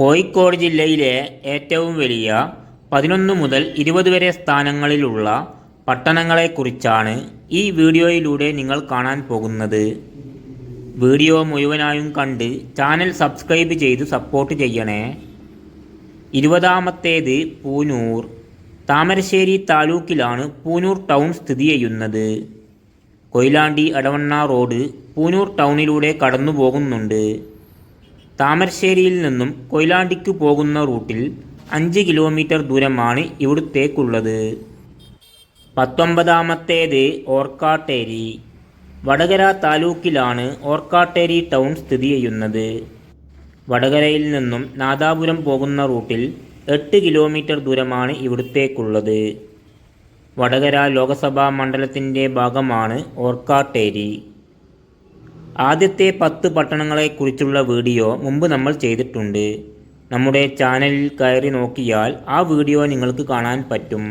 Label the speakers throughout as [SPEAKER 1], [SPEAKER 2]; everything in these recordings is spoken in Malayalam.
[SPEAKER 1] കോഴിക്കോട് ജില്ലയിലെ ഏറ്റവും വലിയ പതിനൊന്ന് മുതൽ ഇരുപത് വരെ സ്ഥാനങ്ങളിലുള്ള പട്ടണങ്ങളെക്കുറിച്ചാണ് ഈ വീഡിയോയിലൂടെ നിങ്ങൾ കാണാൻ പോകുന്നത്. വീഡിയോ മുഴുവനായും കണ്ട് ചാനൽ സബ്സ്ക്രൈബ് ചെയ്ത് സപ്പോർട്ട് ചെയ്യണേ. ഇരുപതാമത്തേത് പൂനൂർ. താമരശ്ശേരി താലൂക്കിലാണ് പൂനൂർ ടൗൺ സ്ഥിതി ചെയ്യുന്നത്. കൊയിലാണ്ടി അടവണ്ണ റോഡ് പൂനൂർ ടൗണിലൂടെ കടന്നു പോകുന്നുണ്ട് താമരശ്ശേരിയിൽ നിന്നും കൊയിലാണ്ടിക്കു പോകുന്ന റൂട്ടിൽ അഞ്ച് കിലോമീറ്റർ ദൂരമാണ് ഇവിടുത്തേക്കുള്ളത്. പത്തൊമ്പതാമത്തേത് ഓർക്കാട്ടേരി. വടകര താലൂക്കിലാണ് ഓർക്കാട്ടേരി ടൗൺ സ്ഥിതി ചെയ്യുന്നത്. വടകരയിൽ നിന്നും നാദാപുരം പോകുന്ന റൂട്ടിൽ എട്ട് കിലോമീറ്റർ ദൂരമാണ് ഇവിടുത്തേക്കുള്ളത്. വടകര ലോകസഭാ മണ്ഡലത്തിന്റെ ഭാഗമാണ് ഓർക്കാട്ടേരി. ആദ്യത്തെ പത്ത് പട്ടണങ്ങളെക്കുറിച്ചുള്ള വീഡിയോ മുമ്പ് നമ്മൾ ചെയ്തിട്ടുണ്ട്. നമ്മുടെ ചാനലിൽ കയറി നോക്കിയാൽ ആ വീഡിയോ നിങ്ങൾക്ക് കാണാൻ പറ്റും.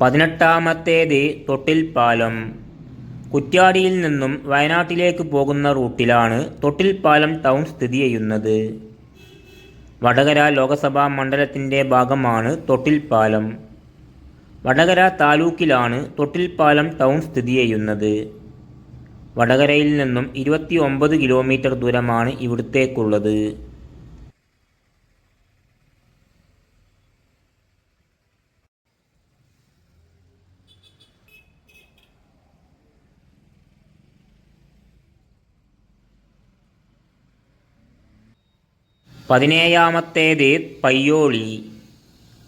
[SPEAKER 1] പതിനെട്ടാമത്തേത് തൊട്ടിൽപ്പാലം. കുറ്റ്യാടിയിൽ നിന്നും വയനാട്ടിലേക്ക് പോകുന്ന റൂട്ടിലാണ് തൊട്ടിൽപ്പാലം ടൗൺ സ്ഥിതി ചെയ്യുന്നത്. വടകര ലോകസഭാ മണ്ഡലത്തിന്റെ ഭാഗമാണ് തൊട്ടിൽപ്പാലം. വടകര താലൂക്കിലാണ് തൊട്ടിൽപ്പാലം ടൗൺ സ്ഥിതി ചെയ്യുന്നത്. വടകരയിൽ നിന്നും ഇരുപത്തി ഒമ്പത് കിലോമീറ്റർ ദൂരമാണ് ഇവിടുത്തേക്കുള്ളത്. പതിനേഴാമത്തേത് പയ്യോളി.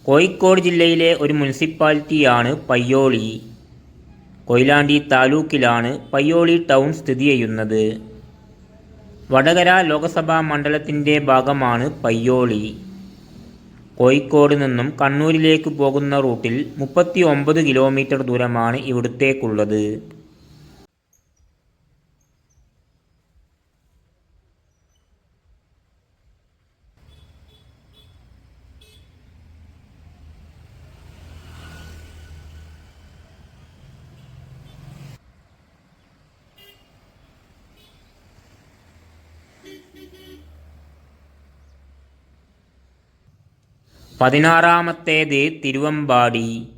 [SPEAKER 1] കോഴിക്കോട് ജില്ലയിലെ ഒരു മുനിസിപ്പാലിറ്റിയാണ് പയ്യോളി. കൊയിലാണ്ടി താലൂക്കിലാണ് പയ്യോളി ടൗൺ സ്ഥിതി ചെയ്യുന്നത്. വടകര ലോകസഭാ മണ്ഡലത്തിന്റെ ഭാഗമാണ് പയ്യോളി. കോഴിക്കോട് നിന്നും കണ്ണൂരിലേക്ക് പോകുന്ന റൂട്ടിൽ മുപ്പത്തി ഒമ്പത് കിലോമീറ്റർ ദൂരമാണ് ഇവിടുത്തേക്കുള്ളത്. പതിനാറാമത്തേത് തിരുവമ്പാടി.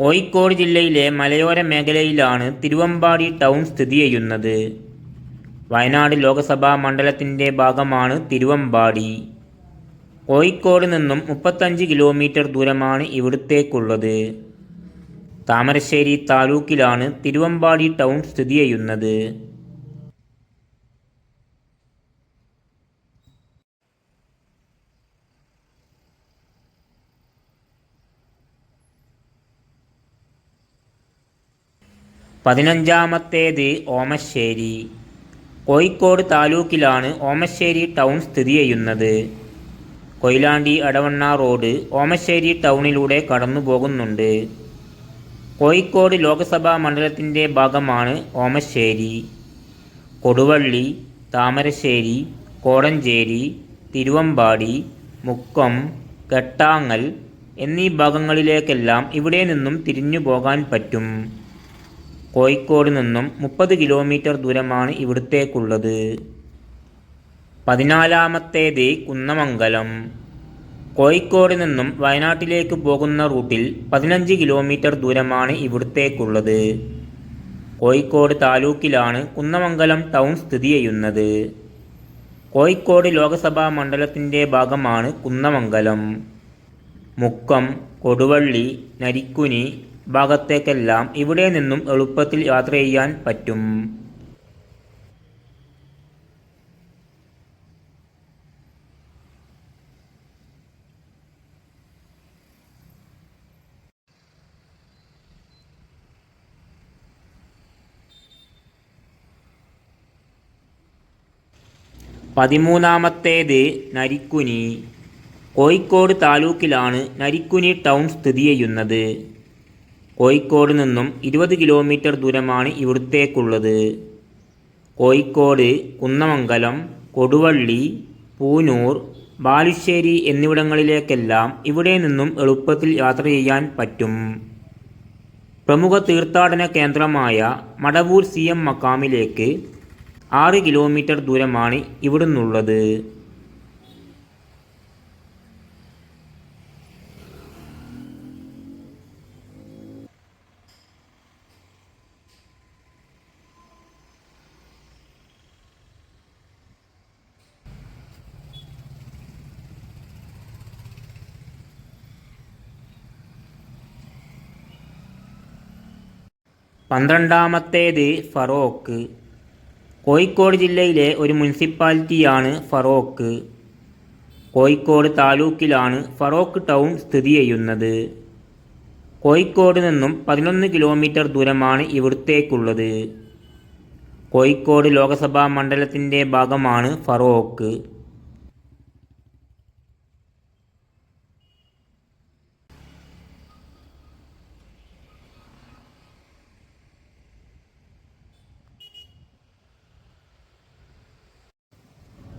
[SPEAKER 1] കോഴിക്കോട് ജില്ലയിലെ മലയോര മേഖലയിലാണ് തിരുവമ്പാടി ടൗൺ സ്ഥിതി ചെയ്യുന്നത്. വയനാട് ലോകസഭാ മണ്ഡലത്തിന്റെ ഭാഗമാണ് തിരുവമ്പാടി. കോഴിക്കോട് നിന്നും മുപ്പത്തഞ്ച് കിലോമീറ്റർ ദൂരമാണ് ഇവിടുത്തേക്കുള്ളത്. താമരശ്ശേരി താലൂക്കിലാണ് തിരുവമ്പാടി ടൗൺ സ്ഥിതി ചെയ്യുന്നത്. പതിനഞ്ചാമത്തേത് ഓമശ്ശേരി. കോഴിക്കോട് താലൂക്കിലാണ് ഓമശ്ശേരി ടൗൺ സ്ഥിതി ചെയ്യുന്നത്. കൊയിലാണ്ടി അടവണ്ണ റോഡ് ഓമശ്ശേരി ടൗണിലൂടെ കടന്നു പോകുന്നുണ്ട്. കോഴിക്കോട് ലോക്സഭാ മണ്ഡലത്തിന്റെ ഭാഗമാണ് ഓമശ്ശേരി. കൊടുവള്ളി താമരശ്ശേരി കോടഞ്ചേരി തിരുവമ്പാടി മുക്കം കെട്ടാങ്ങൽ എന്നീ ഭാഗങ്ങളിലേക്കെല്ലാം ഇവിടെ നിന്നും തിരിഞ്ഞു പോകാൻ പറ്റും. കോഴിക്കോട് നിന്നും മുപ്പത് കിലോമീറ്റർ ദൂരമാണ് ഇവിടുത്തേക്കുള്ളത്. പതിനാലാമത്തേത് കുന്നമംഗലം. കോഴിക്കോട് നിന്നും വയനാട്ടിലേക്ക് പോകുന്ന റൂട്ടിൽ പതിനഞ്ച് കിലോമീറ്റർ ദൂരമാണ് ഇവിടുത്തേക്കുള്ളത്. കോഴിക്കോട് താലൂക്കിലാണ് കുന്നമംഗലം ടൗൺ സ്ഥിതി ചെയ്യുന്നത്. കോഴിക്കോട് ലോകസഭാ മണ്ഡലത്തിന്റെ ഭാഗമാണ് കുന്നമംഗലം. മുക്കം കൊടുവള്ളി നരിക്കുനി ഭാഗത്തേക്കെല്ലാം ഇവിടെ നിന്നും എളുപ്പത്തിൽ യാത്ര ചെയ്യാൻ പറ്റും. പതിമൂന്നാമത്തേത് നരിക്കുനി. കോഴിക്കോട് താലൂക്കിലാണ് നരിക്കുനി ടൗൺ സ്ഥിതി ചെയ്യുന്നത്. കോഴിക്കോട് നിന്നും ഇരുപത് കിലോമീറ്റർ ദൂരമാണ് ഇവിടുത്തേക്കുള്ളത്. കോഴിക്കോട് കുന്നമംഗലം കൊടുവള്ളി പൂനൂർ ബാലുശ്ശേരി എന്നിവിടങ്ങളിലേക്കെല്ലാം ഇവിടെ നിന്നും എളുപ്പത്തിൽ യാത്ര ചെയ്യാൻ പറ്റും. പ്രമുഖ തീർത്ഥാടന കേന്ദ്രമായ മടവൂർ സി എം മക്കാമിലേക്ക് ആറ് കിലോമീറ്റർ ദൂരമാണ് ഇവിടുന്നുള്ളത്. പന്ത്രണ്ടാമത്തേത് ഫറോക്ക്. കോഴിക്കോട് ജില്ലയിലെ ഒരു മുനിസിപ്പാലിറ്റിയാണ് ഫറോക്ക്. കോഴിക്കോട് താലൂക്കിലാണ് ഫറോക്ക് ടൗൺ സ്ഥിതി ചെയ്യുന്നത്. കോഴിക്കോട് നിന്നും പതിനൊന്ന് കിലോമീറ്റർ ദൂരമാണ് ഇവിടത്തേക്കുള്ളത്. കോഴിക്കോട് ലോകസഭാ മണ്ഡലത്തിന്റെ ഭാഗമാണ് ഫറോക്ക്.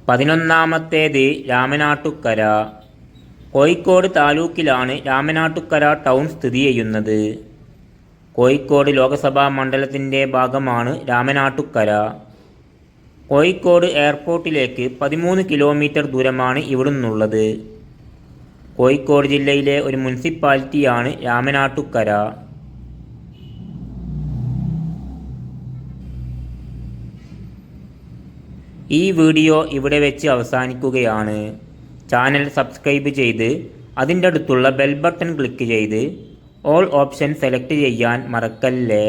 [SPEAKER 1] പതിനൊന്നാമത്തേത് രാമനാട്ടുക്കര. കോഴിക്കോട് താലൂക്കിലാണ് രാമനാട്ടുക്കര ടൗൺ സ്ഥിതി ചെയ്യുന്നത്. കോഴിക്കോട് ലോകസഭാ മണ്ഡലത്തിന്റെ ഭാഗമാണ് രാമനാട്ടുക്കര. കോഴിക്കോട് എയർപോർട്ടിലേക്ക് പതിമൂന്ന് കിലോമീറ്റർ ദൂരമാണ് ഇവിടുന്നുള്ളത്. കോഴിക്കോട് ജില്ലയിലെ ഒരു മുനിസിപ്പാലിറ്റിയാണ് രാമനാട്ടുക്കര. ഈ വീഡിയോ ഇവിടെ വെച്ച് അവസാനിക്കുകയാണ്. ചാനൽ സബ്സ്ക്രൈബ് ചെയ്ത് അതിന്റെ അടുത്തുള്ള ബെൽ ബട്ടൺ ക്ലിക്ക് ചെയ്ത് ഓൾ ഓപ്ഷൻ സെലക്ട് ചെയ്യാൻ മറക്കല്ലേ?